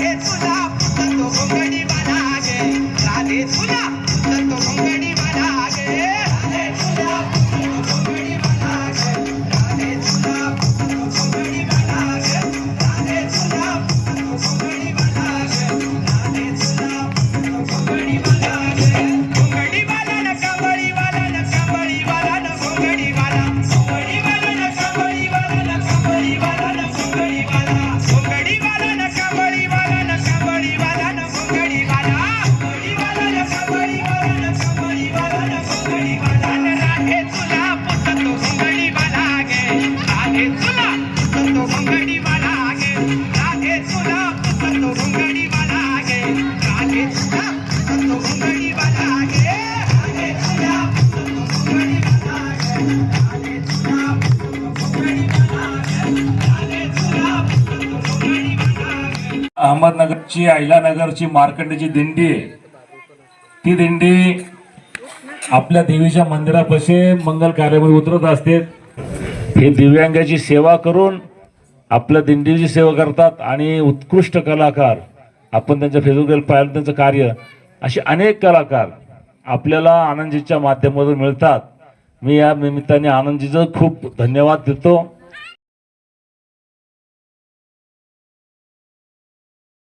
It's not. अहमदनगरची आयलानगरची मार्कंडेची दिंडी आहे. ती दिंडी आपल्या देवीच्या मंदिरापाशी मंगल कार्यामध्ये उतरत असते. हे दिव्यांगाची सेवा करून आपल्या दिंडीची सेवा करतात आणि उत्कृष्ट कलाकार आपण त्यांच्या फेसबुकवर पाहिलं त्यांचं कार्य असे अनेक कलाकार आपल्याला आनंदजीच्या माध्यमातून मिळतात. मी या निमित्ताने आनंदजीचं खूप धन्यवाद देतो.